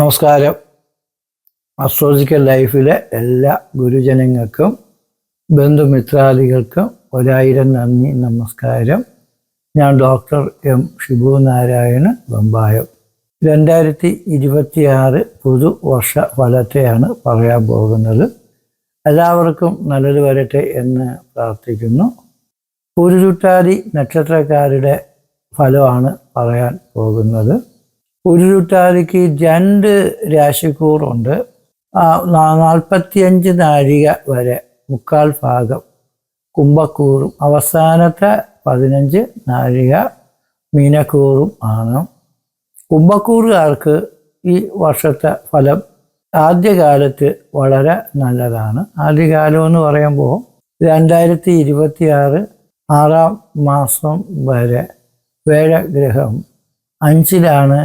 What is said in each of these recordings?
നമസ്കാരം. അസ്ട്രോളജിക്കൽ ലൈഫിലെ എല്ലാ ഗുരുജനങ്ങൾക്കും ബന്ധുമിത്രാദികൾക്കും ഒരായിരം നന്ദി നമസ്കാരം. ഞാൻ ഡോക്ടർ എം ഷിബു നാരായണ വെമ്പായം രണ്ടായിരത്തി ഇരുപത്തിയാറ് പുതുവർഷ ഫലത്തെയാണ് പറയാൻ പോകുന്നത്. എല്ലാവർക്കും നല്ലത് വരട്ടെ എന്ന് പ്രാർത്ഥിക്കുന്നു. പുരുരുട്ടാതി നക്ഷത്രക്കാരുടെ ഫലമാണ് പറയാൻ പോകുന്നത്. ഉരുട്ടാതിക്ക് രണ്ട് രാശിക്കൂറുണ്ട്. നാൽപ്പത്തിയഞ്ച് നാഴിക വരെ മുക്കാൽ ഭാഗം കുംഭക്കൂറും. അവസാനത്തെ പതിനഞ്ച് നാഴിക മീനക്കൂറും ആണ്. കുംഭക്കൂറുകാർക്ക് ഈ വർഷത്തെ ഫലം ആദ്യകാലത്ത് വളരെ നല്ലതാണ്. ആദ്യകാലം എന്ന് പറയുമ്പോൾ രണ്ടായിരത്തി ഇരുപത്തി ആറ് ആറാം മാസം വരെ വേഴഗ്രഹം അഞ്ചിലാണ്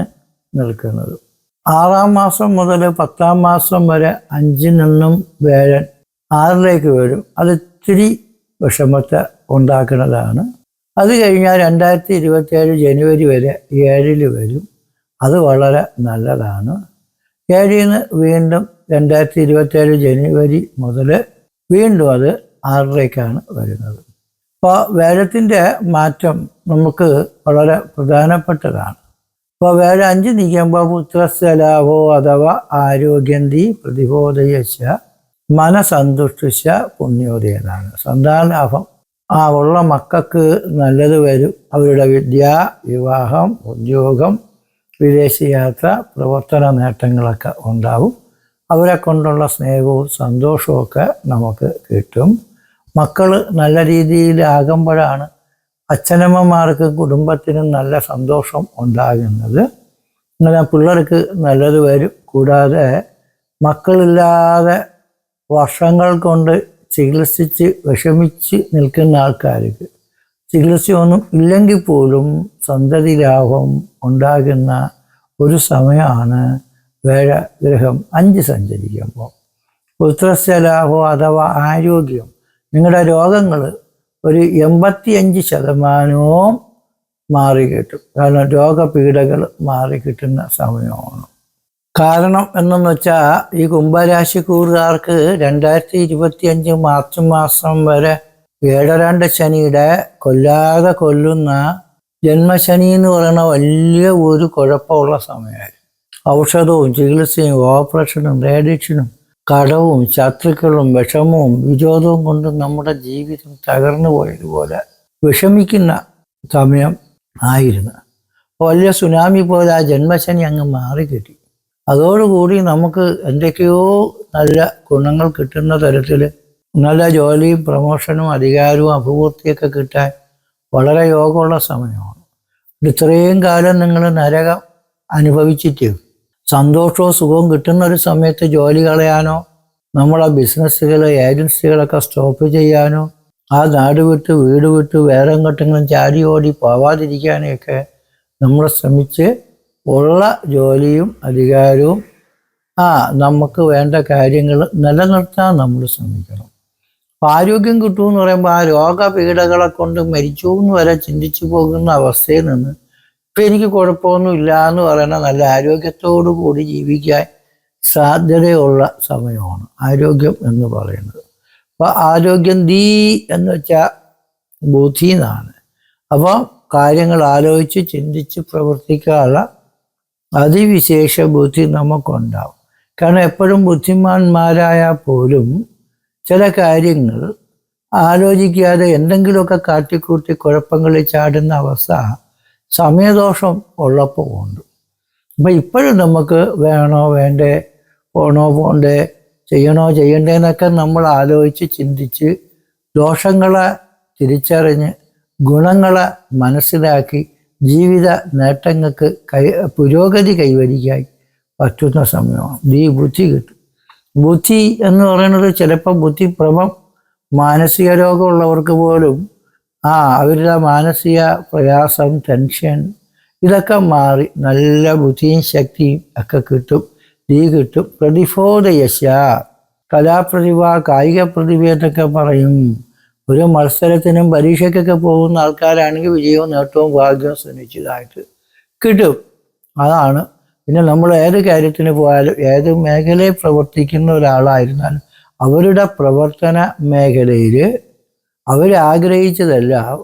നിൽക്കുന്നത്. ആറാം മാസം മുതൽ പത്താം മാസം വരെ അഞ്ചിൽ നിന്നും വേഴൻ ആറിലേക്ക് വരും. അത് ഇത്തിരി വിഷമത്തെ ഉണ്ടാക്കുന്നതാണ്. അത് കഴിഞ്ഞാൽ രണ്ടായിരത്തി ഇരുപത്തിയേഴ് ജനുവരി വരെ ഏഴിൽ വരും. അത് വളരെ നല്ലതാണ്. ഏഴിൽ നിന്ന് വീണ്ടും രണ്ടായിരത്തി ഇരുപത്തിയേഴ് ജനുവരി മുതൽ വീണ്ടും അത് ആറിലേക്കാണ് വരുന്നത്. അപ്പോൾ വേഴത്തിന്റെ മാറ്റം നമുക്ക് വളരെ പ്രധാനപ്പെട്ടതാണ്. അപ്പോൾ വേറെ അഞ്ച് നീക്കുമ്പോ പുത്രസ്ഥലാഭോ അഥവാ ആരോഗ്യന്തി പ്രതിബോധയശ മനസന്തുഷ്ടിച്ച പുണ്യോദയനാണ്. സന്താനലാഭം ആ ഉള്ള മക്കൾക്ക് നല്ലത് വരും. അവരുടെ വിദ്യ വിവാഹം ഉദ്യോഗം വിദേശയാത്ര പ്രവർത്തന നേട്ടങ്ങളൊക്കെ ഉണ്ടാവും. അവരെ കൊണ്ടുള്ള സ്നേഹവും സന്തോഷവും ഒക്കെ നമുക്ക് കിട്ടും. മക്കൾ നല്ല രീതിയിലാകുമ്പോഴാണ് അച്ഛനമ്മമാർക്ക് കുടുംബത്തിനും നല്ല സന്തോഷം ഉണ്ടാകുന്നത്. അങ്ങനെ പിള്ളേർക്ക് നല്ലത് വരും. കൂടാതെ മക്കളില്ലാതെ വർഷങ്ങൾ കൊണ്ട് ചികിത്സിച്ച് വിഷമിച്ച് നിൽക്കുന്ന ആൾക്കാർക്ക് ചികിത്സയൊന്നും ഇല്ലെങ്കിൽ പോലും സന്തതി ലാഭം ഉണ്ടാകുന്ന ഒരു സമയമാണ് വേഴഗ്രഹം അഞ്ച് സഞ്ചരിക്കുമ്പോൾ. പുത്രസ്യ ലാഭം അഥവാ ആരോഗ്യം നിങ്ങളുടെ രോഗങ്ങൾ ഒരു എൺപത്തിയഞ്ച് ശതമാനവും മാറി കിട്ടും. കാരണം രോഗപീഠകൾ മാറി കിട്ടുന്ന സമയമാണ്. കാരണം എന്നെന്ന് വെച്ചാൽ ഈ കുംഭരാശിക്കൂറുകാർക്ക് രണ്ടായിരത്തി ഇരുപത്തി അഞ്ച് മാർച്ച് മാസം വരെ ഏഴരാണ്ട് ശനിയുടെ കൊല്ലാതെ കൊല്ലുന്ന ജന്മശനി എന്ന് പറയുന്ന വലിയ ഒരു കുഴപ്പമുള്ള സമയമായിരുന്നു ഔഷധവും ചികിത്സയും ഓപ്പറേഷനും റേഡിയേഷനും കടവും ശത്രുക്കളും വിഷമവും വിരോധവും കൊണ്ട് നമ്മുടെ ജീവിതം തകർന്നു പോയതുപോലെ വിഷമിക്കുന്ന സമയം ആയിരുന്നു. വലിയ സുനാമി പോലെ ആ ജന്മശനി അങ്ങ് മാറിക്കിട്ടി. അതോടുകൂടി നമുക്ക് എന്തൊക്കെയോ നല്ല ഗുണങ്ങൾ കിട്ടുന്ന തരത്തിൽ നല്ല ജോലിയും പ്രമോഷനും അധികാരവും അഭിവൃദ്ധിയൊക്കെ കിട്ടാൻ വളരെ യോഗമുള്ള സമയമാണ്. ഇത്രയും കാലം നിങ്ങൾ നരകം അനുഭവിച്ചിട്ട് സന്തോഷവും സുഖവും കിട്ടുന്ന ഒരു സമയത്ത് ജോലി കളയാനോ നമ്മളെ ബിസിനസ്സുകൾ ഏജൻസികളൊക്കെ സ്റ്റോപ്പ് ചെയ്യാനോ ആ നാട് വിട്ട് വീട് വിട്ട് വേറെ എങ്ങോട്ടെങ്കിലും ചാടി ഓടി പോവാതിരിക്കാനൊക്കെ നമ്മൾ ശ്രമിച്ച് ഉള്ള ജോലിയും അധികാരവും ആ നമുക്ക് വേണ്ട കാര്യങ്ങൾ നിലനിർത്താൻ നമ്മൾ ശ്രമിക്കണം. അപ്പം ആരോഗ്യം കിട്ടുമെന്ന് പറയുമ്പോൾ ആ രോഗപീഠകളെ കൊണ്ട് മരിച്ചു എന്ന് വരെ ചിന്തിച്ചു പോകുന്ന അവസ്ഥയിൽ നിന്ന് ഇപ്പം എനിക്ക് കുഴപ്പമൊന്നും ഇല്ല എന്ന് പറയുന്ന നല്ല ആരോഗ്യത്തോടു കൂടി ജീവിക്കാൻ സാധ്യതയുള്ള സമയമാണ്. ആരോഗ്യം എന്ന് പറയുന്നത്. അപ്പോൾ ആരോഗ്യം ദീ എന്ന് വെച്ചാൽ ബുദ്ധി എന്നാണ്. അപ്പോൾ കാര്യങ്ങൾ ആലോചിച്ച് ചിന്തിച്ച് പ്രവർത്തിക്കാനുള്ള അതിവിശേഷ ബുദ്ധി നമുക്കുണ്ടാവും. കാരണം എപ്പോഴും ബുദ്ധിമാന്മാരായാൽ പോലും ചില കാര്യങ്ങൾ ആലോചിക്കാതെ എന്തെങ്കിലുമൊക്കെ കാട്ടിക്കൂട്ടി കുഴപ്പങ്ങളിൽ ചാടുന്ന അവസ്ഥ സമയദോഷം ഉള്ളപ്പോൾ ഉണ്ട്. അപ്പം ഇപ്പോഴും നമുക്ക് വേണോ വേണ്ടേ പോണോ പോണ്ടേ ചെയ്യണോ ചെയ്യണ്ടേന്നൊക്കെ നമ്മൾ ആലോചിച്ച് ചിന്തിച്ച് ദോഷങ്ങളെ തിരിച്ചറിഞ്ഞ് ഗുണങ്ങളെ മനസ്സിലാക്കി ജീവിത നേട്ടങ്ങൾക്ക് കൈ പുരോഗതി കൈവരിക്കാൻ പറ്റുന്ന സമയമാണ്. ഈ ബുദ്ധി കിട്ടും. ബുദ്ധി എന്ന് പറയുന്നത് ചിലപ്പോൾ ബുദ്ധിപ്രമം മാനസിക രോഗമുള്ളവർക്ക് പോലും ആ അവരുടെ മാനസിക പ്രയാസം ടെൻഷൻ ഇതൊക്കെ മാറി നല്ല ബുദ്ധിയും ശക്തിയും ഒക്കെ കിട്ടും തീ കിട്ടും. പ്രതിഫോദയശ കലാപ്രതിഭ കായിക പ്രതിഭ എന്നൊക്കെ പറയും. ഒരു മത്സരത്തിനും പരീക്ഷയ്ക്കൊക്കെ പോകുന്ന ആൾക്കാരാണെങ്കിൽ വിജയവും നേട്ടവും ഭാഗ്യവും ശ്രമിച്ചതായിട്ട് കിട്ടും. അതാണ്. പിന്നെ നമ്മൾ ഏത് കാര്യത്തിന് പോയാലും ഏത് മേഖലയിൽ പ്രവർത്തിക്കുന്ന ഒരാളായിരുന്നാലും അവരുടെ പ്രവർത്തന മേഖലയിൽ അവരാഗ്രഹിച്ചതല്ല.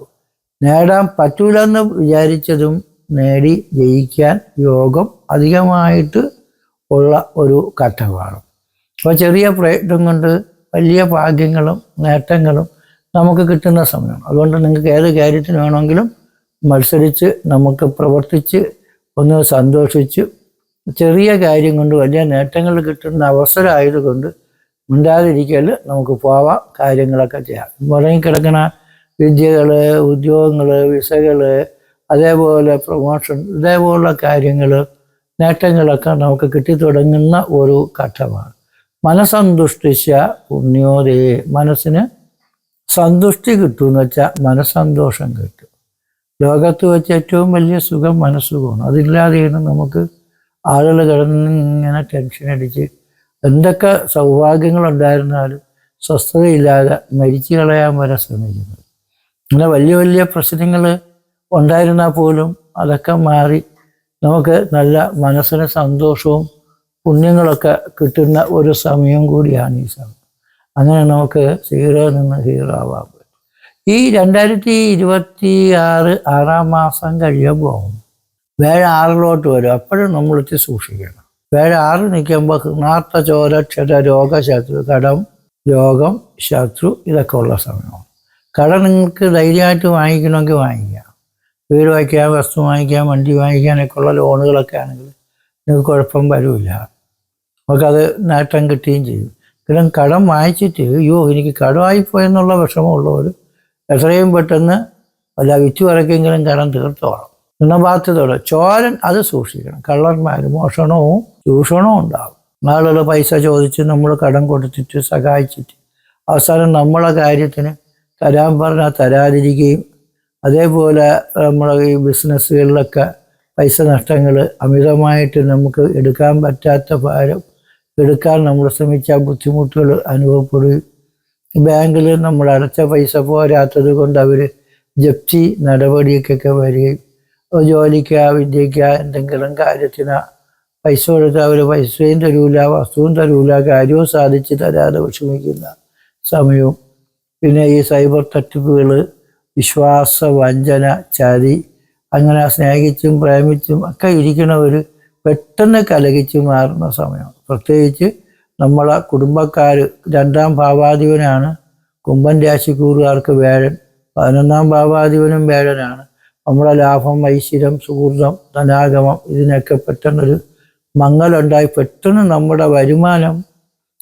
നേടാൻ പറ്റൂലെന്ന് വിചാരിച്ചതും നേടി ജയിക്കാൻ യോഗം അധികമായിട്ട് ഉള്ള ഒരു ഘട്ടമാണ്. അപ്പോൾ ചെറിയ പ്രയത്നം കൊണ്ട് വലിയ ഭാഗ്യങ്ങളും നേട്ടങ്ങളും നമുക്ക് കിട്ടുന്ന സമയമാണ്. അതുകൊണ്ട് നിങ്ങൾക്ക് ഏത് കാര്യത്തിന് വേണമെങ്കിലും മത്സരിച്ച് നമുക്ക് പ്രവർത്തിച്ച് ഒന്ന് സന്തോഷിച്ച് ചെറിയ കാര്യം കൊണ്ട് വലിയ നേട്ടങ്ങൾ കിട്ടുന്ന അവസരമായതുകൊണ്ട് മിണ്ടാതിരിക്കൽ നമുക്ക് പോവാം കാര്യങ്ങളൊക്കെ ചെയ്യാം. മുടങ്ങിക്കിടക്കുന്ന വിദ്യകൾ ഉദ്യോഗങ്ങൾ വിസകൾ അതേപോലെ പ്രൊമോഷൻ ഇതേപോലുള്ള കാര്യങ്ങൾ നേട്ടങ്ങളൊക്കെ നമുക്ക് കിട്ടിത്തുടങ്ങുന്ന ഒരു ഘട്ടമാണ്. മനസ്സന്തുഷ്ടിച്ച പുണ്യോദയെ മനസ്സിന് സന്തുഷ്ടി കിട്ടുമെന്ന് വെച്ചാൽ മനസ്സന്തോഷം കിട്ടും. ലോകത്ത് വെച്ച് ഏറ്റവും വലിയ സുഖം മനസ്സുഖമാണ് അതില്ലാതെയാണ് നമുക്ക് ആളുകൾ കിടന്ന് ഇങ്ങനെ ടെൻഷൻ അടിച്ച് എന്തൊക്കെ സൗഭാഗ്യങ്ങളുണ്ടായിരുന്നാലും സ്വസ്ഥതയില്ലാതെ മരിച്ചു കളയാൻ വരെ ശ്രമിക്കുന്നത് അങ്ങനെ വലിയ വലിയ പ്രശ്നങ്ങൾ ഉണ്ടായിരുന്നാൽ പോലും അതൊക്കെ മാറി നമുക്ക് നല്ല മനസ്സിന് സന്തോഷവും പുണ്യങ്ങളൊക്കെ കിട്ടുന്ന ഒരു സമയം കൂടിയാണ് ഈ സമയം. അങ്ങനെ നമുക്ക് സീറോ നിന്ന് ഹീറോ ആവാൻ ഈ രണ്ടായിരത്തി ഇരുപത്തി ആറ് ആറാം മാസം കഴിയുമ്പോൾ വേറെ ആറിലോട്ട് വരും. അപ്പോഴും നമ്മൾ എത്തി സൂക്ഷിക്കണം. വേഴ ആറ് നിൽക്കുമ്പോൾ നാർത്ത ചോര രോഗ രോഗശത്രു കടം രോഗം ശത്രു ഇതൊക്കെ ഉള്ള സമയമാണ്. കടം നിങ്ങൾക്ക് ധൈര്യമായിട്ട് വാങ്ങിക്കണമെങ്കിൽ വാങ്ങിക്കാം. വീട് വാങ്ങിക്കാം വസ്തു വാങ്ങിക്കാൻ വണ്ടി വാങ്ങിക്കാനൊക്കെ ഉള്ള ലോണുകളൊക്കെ ആണെങ്കിൽ നിങ്ങൾക്ക് കുഴപ്പം വരില്ല. നമുക്കത് നേട്ടം കിട്ടുകയും ചെയ്യും. കാരണം കടം വാങ്ങിച്ചിട്ട് അയ്യോ എനിക്ക് കടമായിപ്പോയെന്നുള്ള വിഷമമുള്ളവർ എത്രയും പെട്ടെന്ന് അല്ല വിറ്റു വരക്കെങ്കിലും കടം തീർത്തോളം. ഋണബാധ്യതയോടെ ചോരൻ അത് സൂക്ഷിക്കണം. കള്ളന്മാർ മോഷണവും ചൂഷണവും ഉണ്ടാവും ആളുകൾ പൈസ ചോദിച്ച് നമ്മൾ കടം കൊടുത്തിട്ട് സഹായിച്ചിട്ട് അവസാനം നമ്മളെ കാര്യത്തിന് തരാൻ പറഞ്ഞാൽ തരാതിരിക്കുകയും അതേപോലെ നമ്മളെ ഈ ബിസിനസ്സുകളിലൊക്കെ പൈസ നഷ്ടങ്ങൾ അമിതമായിട്ട് നമുക്ക് എടുക്കാൻ പറ്റാത്ത ഭാരം എടുക്കാൻ നമ്മൾ ശ്രമിച്ച ബുദ്ധിമുട്ടുകൾ അനുഭവപ്പെടുകയും ബാങ്കിൽ നമ്മൾ അടച്ച പൈസ പോരാത്തത് കൊണ്ട് അവർ ജപ്തി നടപടിയൊക്കെ വരികയും ജോലിക്ക് വിദ്യയ്ക്ക് എന്തെങ്കിലും കാര്യത്തിന് പൈസ കൊടുത്ത് അവർ പൈസയും തരൂല വസ്തുവും തരൂല കാര്യവും സാധിച്ച് തരാതെ വിഷമിക്കുന്ന സമയവും. പിന്നെ ഈ സൈബർ തട്ടിപ്പുകൾ വിശ്വാസ വഞ്ചന ചതി അങ്ങനെ സ്നേഹിച്ചും പ്രേമിച്ചും ഒക്കെ ഇരിക്കണവർ പെട്ടെന്ന് കലകിച്ച് മാറുന്ന സമയം പ്രത്യേകിച്ച് നമ്മളെ കുടുംബക്കാർ രണ്ടാം ഭാവാധിപനാണ് കുംഭൻ രാശിക്കൂറുകാർക്ക് വേഴൻ പതിനൊന്നാം ഭാവാധിപനും വേഴനാണ് നമ്മളെ ലാഭം ഐശ്വര്യം സുഹൃതം ധനാഗമം ഇതിനൊക്കെ പെട്ടെന്നൊരു മങ്ങലുണ്ടായി. പെട്ടെന്ന് നമ്മുടെ വരുമാനം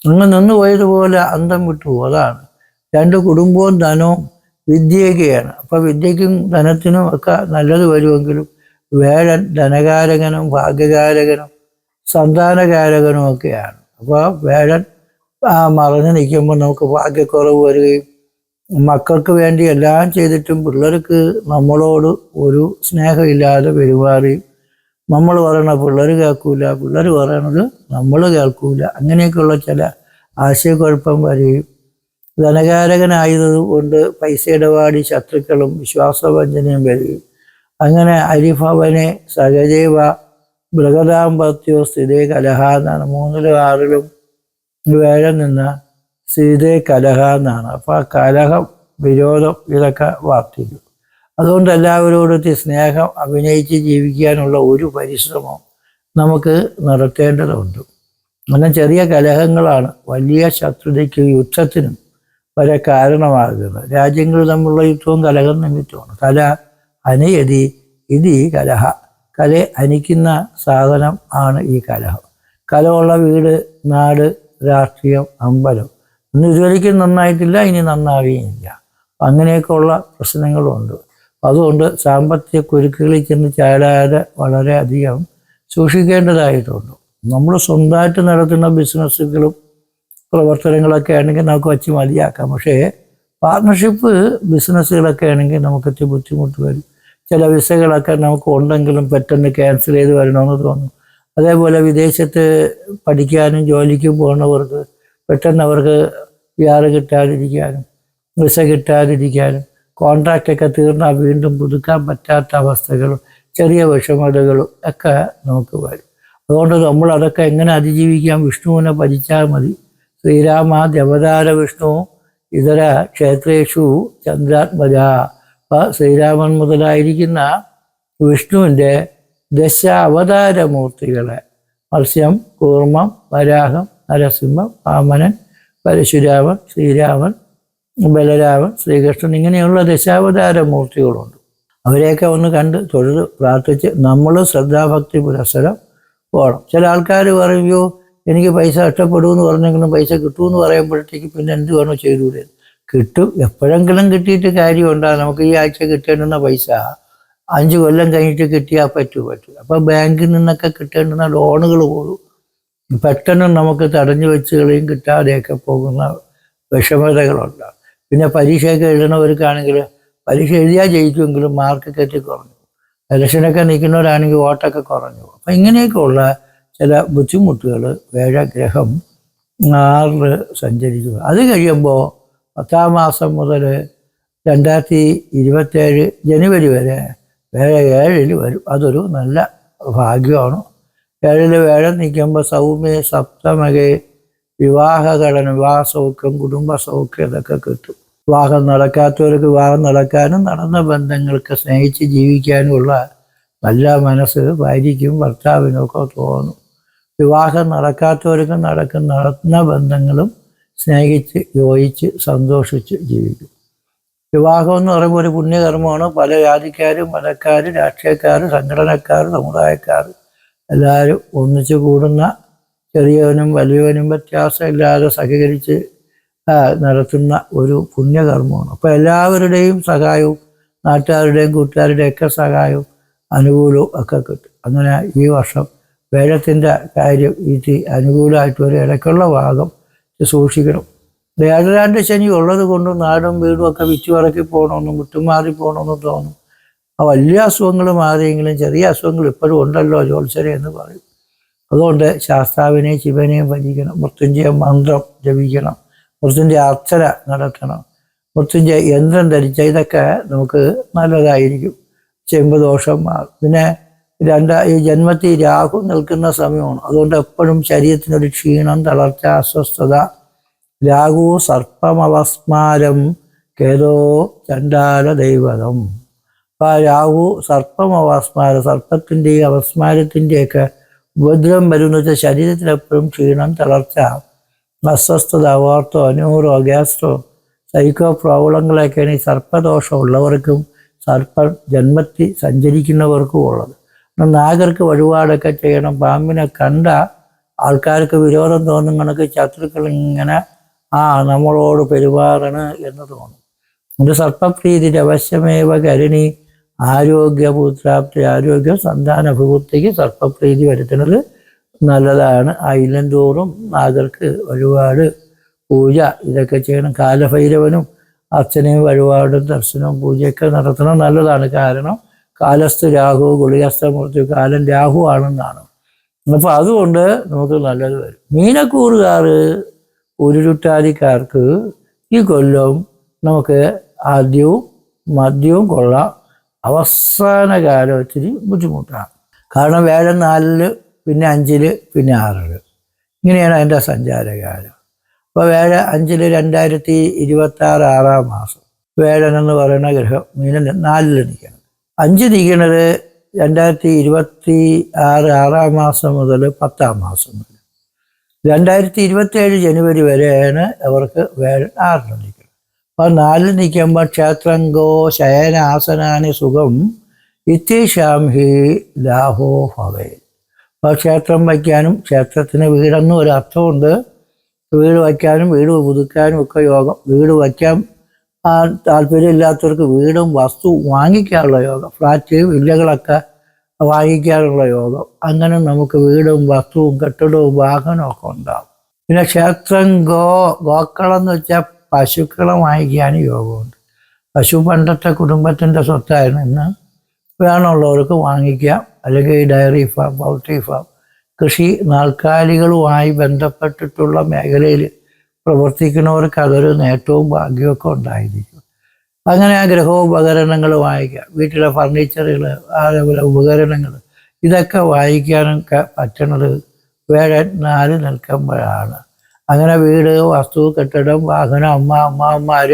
അങ്ങ് നിന്ന് പോയതുപോലെ അന്തം വിട്ടു അതാണ്. രണ്ട് കുടുംബവും ധനവും വിദ്യയൊക്കെയാണ്. അപ്പോൾ വിദ്യയ്ക്കും ധനത്തിനും ഒക്കെ നല്ലത് വരുമെങ്കിലും വേഴൻ ധനകാരകനും ഭാഗ്യകാരകനും സന്താനകാരകനും ഒക്കെയാണ്. അപ്പോൾ വേഴൻ മറഞ്ഞു നിൽക്കുമ്പോൾ നമുക്ക് ഭാഗ്യക്കുറവ് വരികയും മക്കൾക്ക് വേണ്ടി എല്ലാം ചെയ്തിട്ടും പിള്ളേർക്ക് നമ്മളോട് ഒരു സ്നേഹമില്ലാതെ പെരുമാറി. നമ്മൾ പറയണ പിള്ളേർ കേൾക്കൂല പിള്ളേർ പറയണത് നമ്മൾ കേൾക്കൂല. അങ്ങനെയൊക്കെയുള്ള ചില ആശയക്കുഴപ്പം വരികയും ധനകാരകനായത് കൊണ്ട് പൈസ ഇടപാടി ശത്രുക്കളും വിശ്വാസവഞ്ചനയും വരികയും അങ്ങനെ അരിഭവനെ സഹജൈവ ബൃഹദാമ്പത്യോ സ്ഥിതി കലഹ എന്നാണ് മൂന്നിലും ആറിലും വേഴം നിന്ന സ്ഥിതേ കലഹ എന്നാണ്. അപ്പോൾ ആ കലഹം വിരോധം ഇതൊക്കെ വർദ്ധിക്കും അതുകൊണ്ട് എല്ലാവരോടും സ്നേഹം അഭിനയിച്ച് ജീവിക്കാനുള്ള ഒരു പരിശ്രമം നമുക്ക് നടത്തേണ്ടതുണ്ട്. അങ്ങനെ ചെറിയ കലഹങ്ങളാണ് വലിയ ശത്രുതയ്ക്കും യുദ്ധത്തിനും വരെ കാരണമാകുന്നത്. രാജ്യങ്ങൾ തമ്മിലുള്ള യുദ്ധവും കലഹം നിമിത്തമാണ്. കല അനയതി ഇത് ഈ കലഹ. കലയെ അനിക്കുന്ന സാധനം ആണ് ഈ കലഹം. കലമുള്ള വീട് നാട് രാഷ്ട്രീയം അമ്പലം. ഒന്നും ഇതുവരെയ്ക്കും നന്നായിട്ടില്ല ഇനി നന്നാവുകയില്ല അങ്ങനെയൊക്കെയുള്ള പ്രശ്നങ്ങളുണ്ട്. അതുകൊണ്ട് സാമ്പത്തിക കുരുക്കുകളിൽ ചെന്ന് ചാടാതെ വളരെയധികം സൂക്ഷിക്കേണ്ടതായിട്ടുണ്ട്. നമ്മൾ സ്വന്തമായിട്ട് നടത്തുന്ന ബിസിനസ്സുകളും പ്രവർത്തനങ്ങളൊക്കെ ആണെങ്കിൽ നമുക്ക് വച്ച് മതിയാക്കാം. പക്ഷേ പാർട്ണർഷിപ്പ് ബിസിനസ്സുകളൊക്കെ ആണെങ്കിൽ നമുക്ക് ഒത്തിരി ബുദ്ധിമുട്ട് വരും. ചില വിസകളൊക്കെ നമുക്ക് ഉണ്ടെങ്കിലും പെട്ടെന്ന് ക്യാൻസൽ ചെയ്ത് വരണമെന്ന് തോന്നും. അതേപോലെ വിദേശത്ത് പഠിക്കാനും ജോലിക്കും പോകുന്നവർക്ക് പെട്ടെന്ന് അവർക്ക് വിയാറ് കിട്ടാതിരിക്കാനും വിസ കിട്ടാതിരിക്കാനും കോൺട്രാക്റ്റൊക്കെ തീർന്നാൽ വീണ്ടും പുതുക്കാൻ പറ്റാത്ത അവസ്ഥകളും ചെറിയ വിഷമതകളും ഒക്കെ നമുക്ക് വരും അതുകൊണ്ട് നമ്മൾ അതൊക്കെ എങ്ങനെ അതിജീവിക്കാം? വിഷ്ണുവിനെ ഭജിച്ചാൽ മതി. ശ്രീരാമ ദേവതാര വിഷ്ണു ഇതര ക്ഷേത്രേഷു ചന്ദ്രാത്മജ. ശ്രീരാമൻ മുതലായിരിക്കുന്ന വിഷ്ണുവിന്റെ ദശ അവതാരമൂർത്തികളെ മത്സ്യം കൂർമ്മം വരാഹം നരസിംഹം വാമനൻ പരശുരാമൻ ശ്രീരാമൻ ബലരാമൻ ശ്രീകൃഷ്ണൻ ഇങ്ങനെയുള്ള ദശാവതാര മൂർത്തികളുണ്ട് അവരെയൊക്കെ ഒന്ന് കണ്ട് തൊഴുത് പ്രാർത്ഥിച്ച് നമ്മൾ ശ്രദ്ധാഭക്തി പുരസരം പോകണം. ചില ആൾക്കാർ പറയുമ്പോൾ എനിക്ക് പൈസ നഷ്ടപ്പെടുമെന്ന് പറഞ്ഞെങ്കിലും പൈസ കിട്ടുമെന്ന് പറയുമ്പോഴത്തേക്ക് പിന്നെ എന്ത് വേണോ ചെയ്തുകൂടെ? കിട്ടും. എപ്പോഴെങ്കിലും കിട്ടിയിട്ട് കാര്യമുണ്ടാ. നമുക്ക് ഈ ആഴ്ച കിട്ടേണ്ടുന്ന പൈസ അഞ്ച് കൊല്ലം കഴിഞ്ഞിട്ട് കിട്ടിയാൽ പറ്റൂ പറ്റൂ. അപ്പം ബാങ്കിൽ നിന്നൊക്കെ കിട്ടേണ്ടുന്ന ലോണുകൾ പോലും പെട്ടെന്ന് നമുക്ക് തടഞ്ഞു വെച്ച് കളിയും കിട്ടാതെയൊക്കെ പോകുന്ന വിഷമതകളുണ്ട്. പിന്നെ പരീക്ഷയൊക്കെ എഴുതുന്നവർക്കാണെങ്കിൽ പരീക്ഷ എഴുതിയാൽ ജയിക്കുമെങ്കിലും മാർക്ക് കയറ്റി കുറഞ്ഞു. ഇലക്ഷനൊക്കെ നിൽക്കുന്നവരാണെങ്കിൽ വോട്ടൊക്കെ കുറഞ്ഞു. അപ്പം ഇങ്ങനെയൊക്കെയുള്ള ചില ബുദ്ധിമുട്ടുകൾ വേഴഗ്രഹം ആറിൽ സഞ്ചരിക്കുക അത് കഴിയുമ്പോൾ പത്താം മാസം മുതൽ രണ്ടായിരത്തി ഇരുപത്തേഴ് ജനുവരി വരെ വേഴ ഏഴിൽ വരും. അതൊരു നല്ല ഭാഗ്യമാണ്. ഏഴിൽ വേഴം നിൽക്കുമ്പോൾ സൗമ്യ സപ്തമകെ വിവാഹഘടന വിവാഹ സൗഖ്യം കുടുംബ സൗഖ്യം ഇതൊക്കെ കിട്ടും. വിവാഹം നടക്കാത്തവർക്ക് വിവാഹം നടക്കാനും നടന്ന ബന്ധങ്ങൾക്ക് സ്നേഹിച്ച് ജീവിക്കാനുമുള്ള നല്ല മനസ്സ് ഭാര്യയ്ക്കും ഭർത്താവിനും ഒക്കെ തോന്നും. വിവാഹം നടക്കാത്തവർക്ക് നടക്കുന്ന നടന്ന ബന്ധങ്ങളും സ്നേഹിച്ച് യോജിച്ച് സന്തോഷിച്ച് ജീവിക്കും. വിവാഹം എന്ന് പറയുമ്പോൾ ഒരു പുണ്യകർമ്മമാണ്. പല ജാതിക്കാരും മതക്കാർ രാഷ്ട്രീയക്കാർ സംഘടനക്കാർ സമുദായക്കാർ എല്ലാവരും ഒന്നിച്ചു കൂടുന്ന ചെറിയവനും വലിയവനും വ്യത്യാസമില്ലാതെ സഹകരിച്ച് നടത്തുന്ന ഒരു പുണ്യകർമ്മമാണ്. അപ്പോൾ എല്ലാവരുടെയും സഹായവും നാട്ടുകാരുടെയും കൂട്ടുകാരുടെയും ഒക്കെ സഹായവും അനുകൂലവും ഒക്കെ കിട്ടും. അങ്ങനെ ഈ വർഷം വേഴത്തിന്റെ കാര്യം ഇത് അനുകൂലമായിട്ട് ഒരു ഇടയ്ക്കുള്ള ഭാഗം സൂക്ഷിക്കണം. ഏഴരാണ്ട് ശനി ഉള്ളത് കൊണ്ട് നാടും വീടും ഒക്കെ വിറ്റുപറക്കി പോകണമെന്നും വിട്ടുമാറി പോകണമെന്നും തോന്നും. ആ വലിയ അസുഖങ്ങൾ മാറിയെങ്കിലും ചെറിയ അസുഖങ്ങൾ ഇപ്പോഴും ഉണ്ടല്ലോ ജോത്സരെ എന്ന് പറയും. അതുകൊണ്ട് ശാസ്താവിനെയും ശിവനെയും ഭജിക്കണം മൃത്യുഞ്ജയ മന്ത്രം ജപിക്കണം മൃത്യുഞ്ജയ അർച്ചന നടത്തണം മൃത്യുഞ്ജയ യന്ത്രം ധരിച്ച ഇതൊക്കെ നമുക്ക് നല്ലതായിരിക്കും. ചെമ്പ് ദോഷം പിന്നെ രണ്ടാ ഈ ജന്മത്തിൽ രാഹു നിൽക്കുന്ന സമയമാണ്. അതുകൊണ്ട് എപ്പോഴും ശരീരത്തിനൊരു ക്ഷീണം തളർച്ച അസ്വസ്ഥത രാഹു സർപ്പമവസ്മാരം കേതോ ചണ്ടാല ദൈവതം ആ രാഹു സർപ്പം അവസ്മാര സർപ്പത്തിന്റെയും അവസ്മാരത്തിന്റെയൊക്കെ ഉപദ്രവം വരുന്ന. വെച്ചാൽ ശരീരത്തിൽ ക്ഷീണം തളർച്ച അസ്വസ്ഥത അവാർത്തോ അനൂറോ ഗ്യാസ്ട്രോ സൈക്കോ പ്രോബ്ലങ്ങളൊക്കെയാണ് ഈ സർപ്പദോഷം ഉള്ളവർക്കും സർപ്പ ജന്മത്തിൽ സഞ്ചരിക്കുന്നവർക്കും ഉള്ളത്. നാഗർക്ക് വഴിപാടൊക്കെ ചെയ്യണം. പാമ്പിനെ കണ്ട ആൾക്കാർക്ക് വിരോധം തോന്നും. കണക്ക് ശത്രുക്കൾ ഇങ്ങനെ ആ നമ്മളോട് പെരുമാറണ് എന്ന് തോന്നും. ഒരു സർപ്പപ്രീതി അവശ്യമേവ കരുണി. ആരോഗ്യപുത്രാപ്തി ആരോഗ്യ സന്താന അഭിവൃദ്ധിക്ക് സർപ്പപ്രീതി വരുത്തുന്നത് നല്ലതാണ്. ആയിരം തോറും നാഗർക്ക് ഒരുപാട് പൂജ ഇതൊക്കെ ചെയ്യണം. കാലഭൈരവനും അർച്ചനയും വഴിപാടും ദർശനവും പൂജയൊക്കെ നടത്തണം നല്ലതാണ്. കാരണം കാലസ്ഥ രാഹു ഗുളികസ്ഥമൂർത്തി കാലം രാഹു ആണെന്നാണ്. അപ്പോൾ അതുകൊണ്ട് നമുക്ക് നല്ലത് വരും. മീനക്കൂറുകാർ ഉരുട്ടാതിക്കാർക്ക് ഈ കൊല്ലം നമുക്ക് ആദ്യവും മദ്യവും കൊള്ളാം. അവസാന കാലം ഇച്ചിരി ബുദ്ധിമുട്ടാണ്. കാരണം വേഴം നാലിൽ പിന്നെ അഞ്ചിൽ പിന്നെ ആറിൽ ഇങ്ങനെയാണ് അതിന്റെ സഞ്ചാരകാലം. അപ്പോൾ വേഴ അഞ്ചിൽ രണ്ടായിരത്തി ഇരുപത്തി ആറ് ആറാം മാസം. വേഴൻ എന്ന് പറയുന്ന ഗ്രഹം മീന നാലിൽ നിൽക്കണം. അഞ്ച് നിൽക്കുന്നത് രണ്ടായിരത്തി ഇരുപത്തി ആറ് ആറാം മാസം മുതൽ പത്താം മാസം വരെ. രണ്ടായിരത്തി ഇരുപത്തേഴ് ജനുവരി വരെയാണ് അവർക്ക് വേഴൻ ആറിൽ നിൽക്കുന്നത്. അപ്പോൾ നാലിൽ നിൽക്കുമ്പോൾ ക്ഷേത്രങ്കോ ശയനാസനാനി സുഖം ഇത്തീശാം ഹി ലാഹോ ഭവേ. അപ്പോൾ ക്ഷേത്രം വയ്ക്കാനും ക്ഷേത്രത്തിന് വീടെന്നും ഒരു അർത്ഥമുണ്ട്. വീട് വയ്ക്കാനും വീട് പുതുക്കാനും ഒക്കെ യോഗം വീട് വയ്ക്കാൻ താല്പര്യമില്ലാത്തവർക്ക് വീടും വസ്തു വാങ്ങിക്കാനുള്ള യോഗം ഫ്ലാറ്റ് വില്ലകളൊക്കെ വാങ്ങിക്കാനുള്ള യോഗം. അങ്ങനെ നമുക്ക് വീടും വസ്തുവും കെട്ടിടവും വാഹനവും ഒക്കെ ഉണ്ടാകും പിന്നെ ക്ഷേത്രം ഗോ ഗോക്കളം എന്ന് വെച്ചാൽ പശുക്കളെ വാങ്ങിക്കാൻ യോഗമുണ്ട്. പശു പണ്ടത്തെ കുടുംബത്തിന്റെ സ്വത്തായിരുന്നു. ഇന്ന് വേണമുള്ളവർക്ക് വാങ്ങിക്കാം. അല്ലെങ്കിൽ ഡയറി ഫാം പൗൾട്രി ഫാം കൃഷി നാൽക്കാലികളുമായി ബന്ധപ്പെട്ടിട്ടുള്ള മേഖലയിൽ പ്രവർത്തിക്കുന്നവർക്ക് അതൊരു നേട്ടവും ഭാഗ്യമൊക്കെ ഉണ്ടായിരിക്കും. അങ്ങനെ ആ ഗ്രഹോപകരണങ്ങൾ വാങ്ങിക്കാം. വീട്ടിലെ ഫർണിച്ചറുകൾ അതേപോലെ ഉപകരണങ്ങൾ ഇതൊക്കെ വായിക്കാനൊക്കെ പറ്റണത് വേഴൻ നാല് നിൽക്കുമ്പോഴാണ്. അങ്ങനെ വീട് വസ്തു കെട്ടിടം വാഹനം അമ്മ അമ്മാവന്മാർ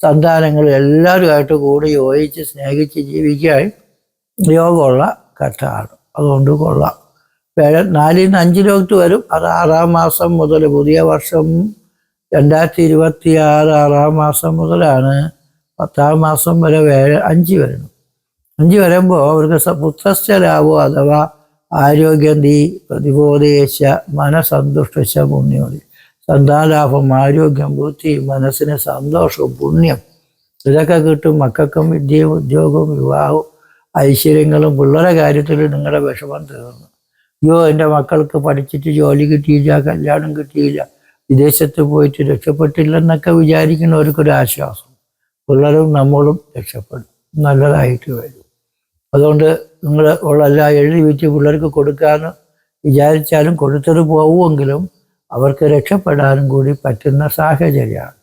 സന്താനങ്ങൾ എല്ലാവരുമായിട്ട് കൂടി യോജിച്ച് സ്നേഹിച്ച് ജീവിക്കാൻ യോഗമുള്ള ഘട്ടമാണ്. അതുകൊണ്ട് കൊള്ളാം. നാലിൽ നിന്ന് അഞ്ച് ലോകത്ത് വരും. അത് ആറാം മാസം മുതൽ പുതിയ വർഷം രണ്ടായിരത്തി ഇരുപത്തി ആറ് ആറാം മാസം മുതലാണ്. പത്താം മാസം വരെ വേറെ അഞ്ച് വരണം. അഞ്ച് വരുമ്പോൾ അവർക്ക് പുത്രസ്ഥരാവോ അഥവാ ആരോഗ്യം തീ പ്രതിബോധേശ മനസന്തുഷ്ട പുണ്യോതി സന്താലാഭം ആരോഗ്യം ബുദ്ധി മനസ്സിന് സന്തോഷവും പുണ്യം ഇതൊക്കെ കിട്ടും. മക്കൾക്കും വിദ്യയും ഉദ്യോഗവും വിവാഹവും ഐശ്വര്യങ്ങളും പിള്ളേരെ കാര്യത്തിൽ നിങ്ങളുടെ വിഷമം തീർന്നു. അയ്യോ എന്റെ മക്കൾക്ക് പഠിച്ചിട്ട് ജോലി കിട്ടിയില്ല കല്യാണം കിട്ടിയില്ല വിദേശത്ത് പോയിട്ട് രക്ഷപ്പെട്ടില്ലെന്നൊക്കെ വിചാരിക്കുന്നവർക്കൊരു ആശ്വാസം. പിള്ളേരും നമ്മളും രക്ഷപ്പെടും. നല്ലതായിട്ട് വരും. അതുകൊണ്ട് നിങ്ങൾ ഉള്ള എല്ലാം എഴുതി വെച്ച് പിള്ളേർക്ക് കൊടുക്കാമെന്ന് വിചാരിച്ചാലും കൊടുത്തത് പോവുമെങ്കിലും അവർക്ക് രക്ഷപ്പെടാനും കൂടി പറ്റുന്ന സാഹചര്യമാണ്.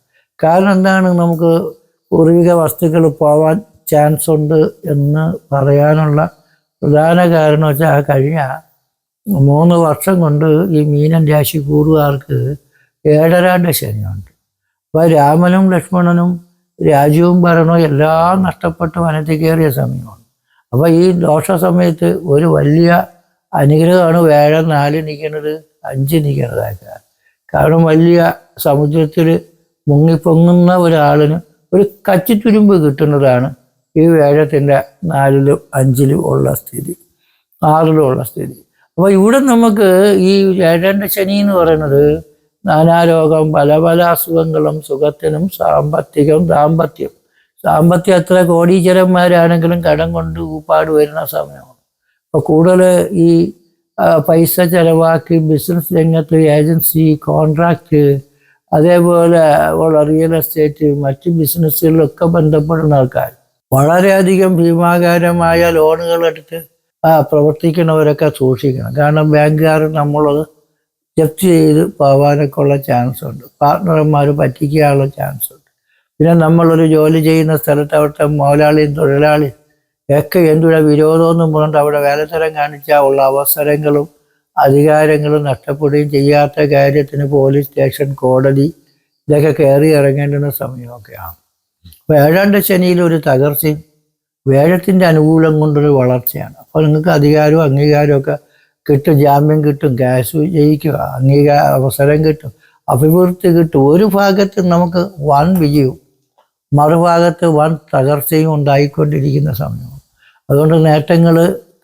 കാരണം എന്താണ്? നമുക്ക് പൂർവിക വസ്തുക്കൾ പോവാൻ ചാൻസ് ഉണ്ട് എന്ന് പറയാനുള്ള പ്രധാന കാരണം വെച്ചാൽ കഴിഞ്ഞ മൂന്ന് വർഷം കൊണ്ട് ഈ മീനൻ രാശി കൂടുകാർക്ക് ഏഴരാണ്ട് ശനിയുണ്ട്. അപ്പോൾ രാമനും ലക്ഷ്മണനും രാജ്യവും ഭരണവും എല്ലാം നഷ്ടപ്പെട്ട് വനത്തിൽ കയറിയ സമയമാണ്. അപ്പോൾ ഈ ദോഷ സമയത്ത് ഒരു വലിയ അനുഗ്രഹമാണ് വേഴം നാല് നിൽക്കുന്നത്. അഞ്ച് നിൽക്കുന്നതാക്കുക കാരണം വലിയ സമുദ്രത്തിൽ മുങ്ങിപ്പൊങ്ങുന്ന ഒരാളിന് ഒരു കച്ചിത്തുരുമ്പ് കിട്ടുന്നതാണ് ഈ വേഴത്തിന്റെ നാലിലും അഞ്ചിലും ഉള്ള സ്ഥിതി ആറിലും ഉള്ള സ്ഥിതി. അപ്പോൾ ഇവിടെ നമുക്ക് ഈ ഏഴന്റെ ശനി എന്ന് പറയുന്നത് നാനാരോഗം പല പല അസുഖങ്ങളും സുഖത്തിനും സാമ്പത്തികം ദാമ്പത്യം. സാമ്പത്തികം എത്ര കോടീശ്വരന്മാരാണെങ്കിലും കടം കൊണ്ട് ഊപ്പാട് വരുന്ന സമയമാണ്. അപ്പോൾ കൂടുതൽ ഈ പൈസ ചെലവാക്കി ബിസിനസ് രംഗത്ത് ഏജൻസി കോൺട്രാക്ട് അതേപോലെ ഉള്ള റിയൽ എസ്റ്റേറ്റ് മറ്റ് ബിസിനസ്സുകളിലൊക്കെ ബന്ധപ്പെടുന്ന ആൾക്കാർ വളരെയധികം ഭീമാകാരമായ ലോണുകൾ എടുത്ത് പ്രവർത്തിക്കുന്നവരൊക്കെ സൂക്ഷിക്കണം. കാരണം ബാങ്കുകാർ നമ്മളത് ജപ്തി ചെയ്ത് പോകാനൊക്കെ ഉള്ള ചാൻസ് ഉണ്ട്. പാർട്ട്ണർമാർ പറ്റിക്കാനുള്ള ചാൻസ് ഉണ്ട്. പിന്നെ നമ്മളൊരു ജോലി ചെയ്യുന്ന സ്ഥലത്ത് അവിടുത്തെ മുതലാളിയും തൊഴിലാളിയും ഒക്കെ എന്തുവിടെ വിരോധമെന്നും പറഞ്ഞിട്ട് അവിടെ വേലത്തരം കാണിച്ചാൽ ഉള്ള അവസരങ്ങളും അധികാരങ്ങളും നഷ്ടപ്പെടുകയും ചെയ്യാത്ത കാര്യത്തിന് പോലീസ് സ്റ്റേഷൻ കോടതി ഇതൊക്കെ കയറി ഇറങ്ങേണ്ടുന്ന സമയമൊക്കെയാണ്. അപ്പോൾ ഏഴാണ്ട് ശനിയിൽ ഒരു തകർച്ചയും വേഴത്തിന്റെ അനുകൂലം കൊണ്ടൊരു വളർച്ചയാണ്. അപ്പോൾ നിങ്ങൾക്ക് അധികാരവും അംഗീകാരവും ഒക്കെ കിട്ടും ജാമ്യം കിട്ടും ക്യാഷ് ജയിക്കുക അംഗീകാര അവസരം കിട്ടും അഭിവൃദ്ധി കിട്ടും. ഒരു ഭാഗത്ത് നമുക്ക് വൻ വിജയവും മറുഭാഗത്ത് വൻ തകർച്ചയും ഉണ്ടായിക്കൊണ്ടിരിക്കുന്ന സമയമാണ്. അതുകൊണ്ട് നേട്ടങ്ങൾ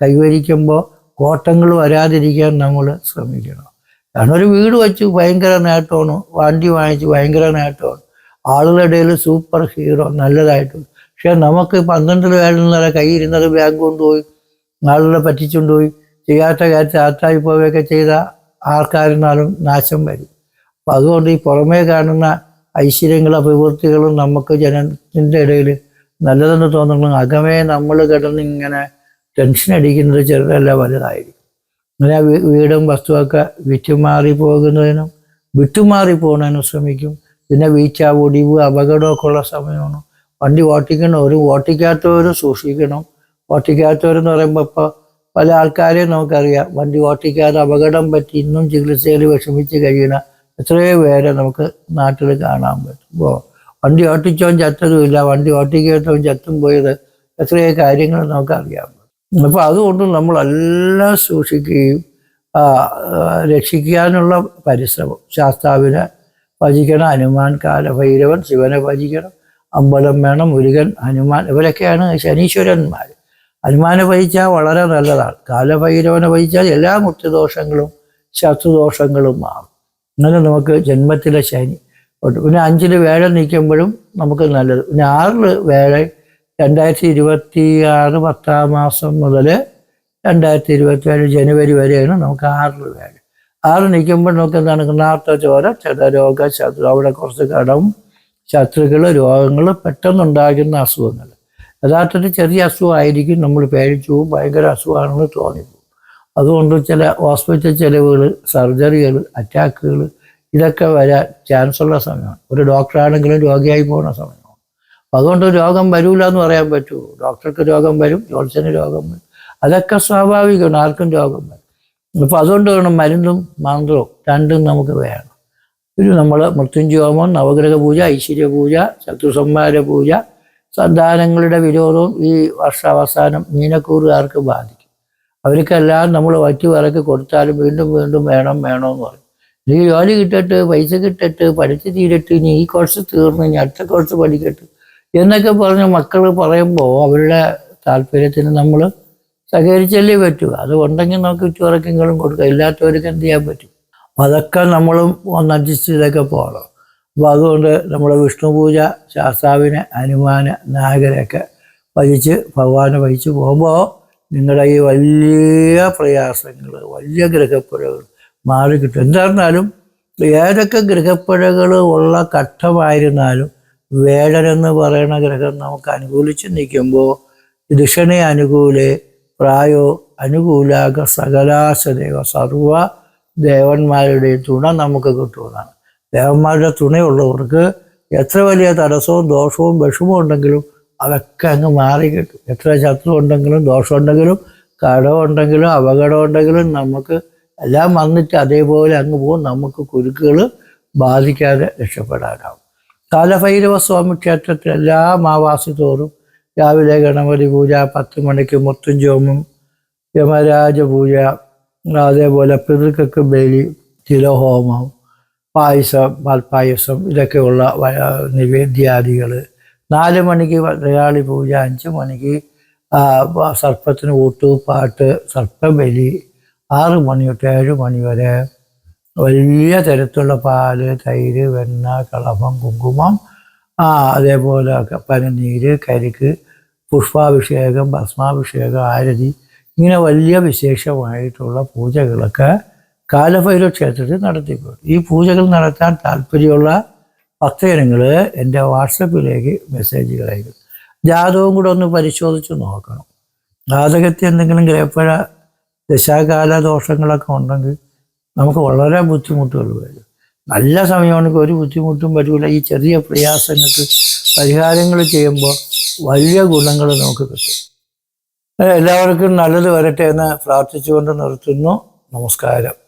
കൈവരിക്കുമ്പോൾ കോട്ടങ്ങൾ വരാതിരിക്കാൻ നമ്മൾ ശ്രമിക്കണം. കാരണം ഒരു വീട് വെച്ച് ഭയങ്കര നേട്ടമാണ് വണ്ടി വാങ്ങിച്ച് ഭയങ്കര നേട്ടമാണ്. ആളുകളുടെ ഇടയിൽ സൂപ്പർ ഹീറോ നല്ലതായിട്ട് പക്ഷെ നമുക്ക് പന്ത്രണ്ട് വേണ്ടുന്ന കയ്യിരുന്നത് ബാങ്ക് കൊണ്ടുപോയി ആളുകളെ പറ്റിച്ചുകൊണ്ടുപോയി ചെയ്യാത്ത കാര്യത്തിൽ ആത്തായി പോവുകയൊക്കെ ചെയ്ത ആർക്കാരുന്നാലും നാശം വരും. അപ്പം അതുകൊണ്ട് ഈ പുറമേ കാണുന്ന ഐശ്വര്യങ്ങളും അഭിവൃദ്ധികളും നമുക്ക് ജനത്തിന്റെ ഇടയിൽ നല്ലതെന്ന് തോന്നുന്നു. അകമേ നമ്മൾ കിടന്ന് ഇങ്ങനെ ടെൻഷൻ അടിക്കുന്നത് ചെറുതല്ല വലുതായിരിക്കും. അങ്ങനെ ആ വീടും വസ്തുവൊക്കെ വിറ്റുമാറി പോകുന്നതിനും വിട്ടുമാറി പോകുന്നതിനും ശ്രമിക്കും. പിന്നെ വീഴ്ച ഒടിവ് അപകടമൊക്കെ ഉള്ള സമയമാണ്. വണ്ടി ഓട്ടിക്കണം ഒരു ഓട്ടിക്കാത്തവരും സൂക്ഷിക്കണം. ഓട്ടിക്കാത്തവരെന്ന് പറയുമ്പോൾ ഇപ്പോൾ പല ആൾക്കാരെയും നമുക്കറിയാം. വണ്ടി ഓട്ടിക്കാതെ അപകടം പറ്റി ഇന്നും ചികിത്സയിൽ വിഷമിച്ച് കഴിയണ എത്രയോ പേരെ നമുക്ക് നാട്ടിൽ കാണാൻ പറ്റും. ഇപ്പോൾ വണ്ടി ഓട്ടിച്ചവൻ ചത്തതുമില്ല വണ്ടി ഓട്ടിക്കാത്തവൻ ചത്തും പോയത് എത്രയോ കാര്യങ്ങൾ നമുക്കറിയാം. അപ്പോൾ അതുകൊണ്ട് നമ്മളെല്ലാം സൂക്ഷിക്കുകയും രക്ഷിക്കാനുള്ള പരിശ്രമം. ശാസ്താവിനെ ഭജിക്കണം ഹനുമാൻ കാലഭൈരവൻ ശിവനെ ഭജിക്കണം അമ്പലം വേണം മുരുകൻ ഹനുമാൻ ഇവരൊക്കെയാണ് ശനീശ്വരന്മാർ ഹനുമാനെ ഭജിച്ചാൽ വളരെ നല്ലതാണ്. കാലഭൈരവനെ ഭജിച്ചാൽ എല്ലാ മുക്തിദോഷങ്ങളും ശത്രുദോഷങ്ങളും മാറും അങ്ങനെ നമുക്ക് ജന്മത്തിലെ ശനി ഉണ്ട് പിന്നെ അഞ്ചിൽ വേഴ നീക്കുമ്പോഴും നമുക്ക് നല്ലത്. പിന്നെ ആറിൽ വേഴ രണ്ടായിരത്തി ഇരുപത്തി ആറ് പത്താം മാസം മുതൽ രണ്ടായിരത്തി ഇരുപത്തി ഏഴ് ജനുവരി വരെയാണ് നമുക്ക് ആറിൽ വേഴ. ആറ് നിൽക്കുമ്പോൾ നമുക്ക് എന്താണ് കൃണാർത്ഥ ചോര ക്ഷതരോഗ ശത്രു അവിടെ കുറച്ച് കടവും ശത്രുക്കൾ രോഗങ്ങൾ പെട്ടെന്നുണ്ടാകുന്ന അസുഖങ്ങൾ യഥാർത്ഥത്തിൽ ചെറിയ അസുഖമായിരിക്കും. നമ്മൾ പേടിച്ചു പോകും. ഭയങ്കര അസുഖമാണെന്ന് തോന്നിപ്പോകും. അതുകൊണ്ട് ചില ഹോസ്പിറ്റൽ ചെലവുകൾ സർജറികൾ അറ്റാക്കുകൾ ഇതൊക്കെ വരാൻ ഉള്ള സമയമാണ്. ഒരു ഡോക്ടറാണെങ്കിലും രോഗിയായി പോകുന്ന സമയമാണ്. അപ്പോൾ അതുകൊണ്ട് രോഗം വരൂല എന്ന് പറയാൻ പറ്റൂ. ഡോക്ടർക്ക് രോഗം വരും ജോത്സ്യന് രോഗം വരും. അതൊക്കെ സ്വാഭാവികമാണ് ആർക്കും രോഗം വരും അപ്പോൾ അതുകൊണ്ട് വേണം മരുന്നും മന്ത്രവും രണ്ടും നമുക്ക് വേണം. ഒരു നമ്മൾ മൃത്യുഞ്ജോമം നവഗ്രഹ പൂജ ഐശ്വര്യ പൂജ ശത്രുസംഹാര പൂജ സന്താനങ്ങളുടെ വിരോധവും ഈ വർഷാവസാനം മീനക്കൂറുകാർക്ക് ബാധിക്കും? അവർക്കെല്ലാം നമ്മൾ വറ്റി വിറക്കി കൊടുത്താലും വീണ്ടും വീണ്ടും വേണം വേണമെന്ന് പറയും. നീ ജോലി കിട്ടട്ട് പൈസ കിട്ടട്ട് പഠിച്ച് തീരട്ട് ഇനി ഈ കോഴ്സ് തീർന്നു ഇനി അടുത്ത കോഴ്സ് പഠിക്കട്ട്. എന്നൊക്കെ പറഞ്ഞ് മക്കൾ പറയുമ്പോൾ അവരുടെ താല്പര്യത്തിന് നമ്മൾ സഹകരിച്ചല്ലേ പറ്റൂ. അത് ഉണ്ടെങ്കിൽ നമുക്ക് ചുറക്കെങ്കിലും കൊടുക്കാം. ഇല്ലാത്തവർക്ക് എന്ത് ചെയ്യാൻ പറ്റും? അപ്പം അതൊക്കെ നമ്മളും ഒന്ന് അഡ്ജസ്റ്റ് ചെയ്തൊക്കെ പോകണം. അപ്പോൾ അതുകൊണ്ട് നമ്മൾ വിഷ്ണു പൂജ ശാസ്താവിനെ ഹനുമാന് നാഗരൊക്കെ വഹിച്ച് ഭഗവാനെ വഹിച്ച് പോകുമ്പോൾ നിങ്ങളുടെ ഈ വലിയ പ്രയാസങ്ങൾ വലിയ ഗ്രഹപ്പുഴകൾ മാറി കിട്ടും. എന്തായിരുന്നാലും ഏതൊക്കെ ഗ്രഹപ്പുഴകൾ ഉള്ള ഘട്ടമായിരുന്നാലും വേടനെന്ന് പറയുന്ന ഗ്രഹം നമുക്ക് അനുകൂലിച്ച് നിൽക്കുമ്പോൾ ദുഷണെ അനുകൂലെ പ്രായോ അനുകൂലാക സകലാശദേവ സർവ ദേവന്മാരുടെ തുണ നമുക്ക് കിട്ടുന്നതാണ്. ദേവന്മാരുടെ തുണയുള്ളവർക്ക് എത്ര വലിയ തടസ്സവും ദോഷവും വിഷമവും ഉണ്ടെങ്കിലും അതൊക്കെ അങ്ങ് മാറി കിട്ടും. എത്ര ശത്രു ഉണ്ടെങ്കിലും ദോഷമുണ്ടെങ്കിലും കടമുണ്ടെങ്കിലും അപകടമുണ്ടെങ്കിലും നമുക്ക് എല്ലാം വന്നിട്ട് അതേപോലെ അങ്ങ് പോകും. നമുക്ക് കുരുക്കുകൾ ബാധിക്കാതെ രക്ഷപ്പെടാനാവും. കാലഭൈരവ സ്വാമി ക്ഷേത്രത്തിൽ എല്ലാ മാവാസി തോറും രാവിലെ ഗണപതി പൂജ പത്ത് മണിക്ക് മുത്തുംചോമും യമരാജ പൂജ അതേപോലെ പിതൃക്കൾക്ക് ബലി തിലഹോമം പായസം പാൽപ്പായസം ഇതൊക്കെയുള്ള നിവേദ്യാദികൾ നാല് മണിക്ക് മലയാളി പൂജ അഞ്ച് മണിക്ക് സർപ്പത്തിന് ഊട്ടു പാട്ട് സർപ്പബലി ആറ് മണി തൊട്ട് ഏഴ് മണി വരെ വലിയ തരത്തിലുള്ള പാൽ തൈര് വെണ്ണ കളഭം കുങ്കുമം ആ അതേപോലെ പനനീര് കരിക്ക് പുഷ്പാഭിഷേകം ഭസ്മാഭിഷേകം ആരതി ഇങ്ങനെ വലിയ വിശേഷമായിട്ടുള്ള പൂജകളൊക്കെ കാലഭൈരവ ക്ഷേത്രത്തിൽ നടത്തിപ്പോയി ഈ പൂജകൾ നടത്താൻ താല്പര്യമുള്ള ഭക്തജനങ്ങൾ എന്റെ വാട്സപ്പിലേക്ക് മെസ്സേജുകൾ അയക്കും ജാതകവും കൂടെ ഒന്ന് പരിശോധിച്ച് നോക്കണം. ജാതകത്തിൽ എന്തെങ്കിലും ഗ്രഹപ്പഴ ദശാകാല ദോഷങ്ങളൊക്കെ ഉണ്ടെങ്കിൽ നമുക്ക് വളരെ ബുദ്ധിമുട്ടുകൾ വരും. നല്ല സമയമാണെങ്കിൽ ഒരു ബുദ്ധിമുട്ടും വരില്ല. ഈ ചെറിയ പ്രയാസങ്ങൾക്ക് പരിഹാരങ്ങൾ ചെയ്യുമ്പോൾ വലിയ ഗുണങ്ങൾ നമുക്ക് കിട്ടും. എല്ലാവർക്കും നല്ലത് വരട്ടെ എന്ന് പ്രാർത്ഥിച്ചുകൊണ്ട് നിർത്തുന്നു. നമസ്കാരം.